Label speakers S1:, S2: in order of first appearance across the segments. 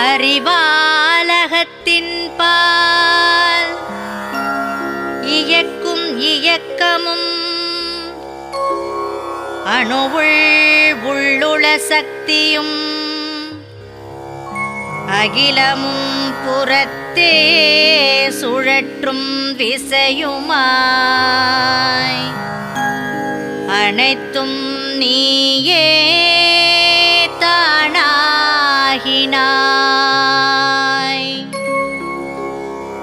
S1: அறிவாலகத்தின் பால். இயக்கும் இயக்கமும் அணுவுள் உள்ளுள சக்தியும் அகிலமும் புறத்தே சுழற்றும் விசையுமாய். அனைத்தும் நீயே குறியாய்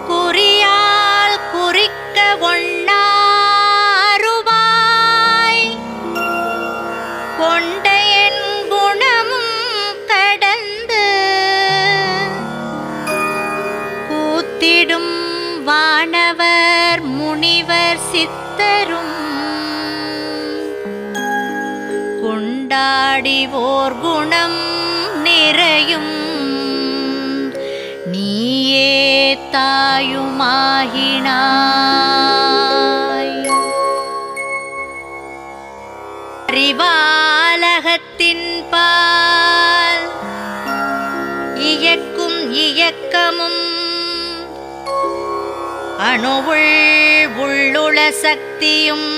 S1: குறியால் குறிக்க ஒண்ணாருவாய். கொண்ட என் குணமும் கடந்து கூத்திடும் வானவர் முனிவர் சித்தரும். கொண்டாடி ஓர் குணம் நிறையும். தாயுமாகினாய். அறிவாலகத்தின் பால் இயக்கும் இயக்கமும் அணுவுள் உள்ளுள சக்தியும்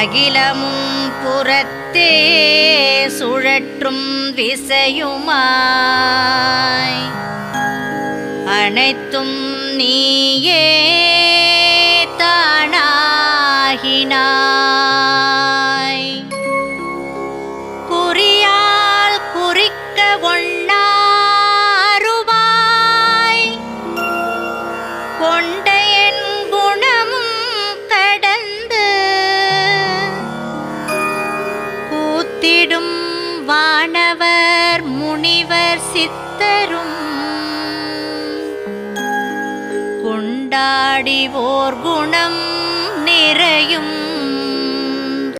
S1: அகிலமும் புறத்தே சுழற்றும் விசையுமாய். அனைத்தும் நீயே தானாகினாய். குறியால் குறிக்க ஒண்ணாருவாய். கொண்ட என் குணமும் கடந்து கூத்திடும் வானவர் முனிவர் சித்தரும் கொண்டாடி ஓர் குணம் நிறையும்.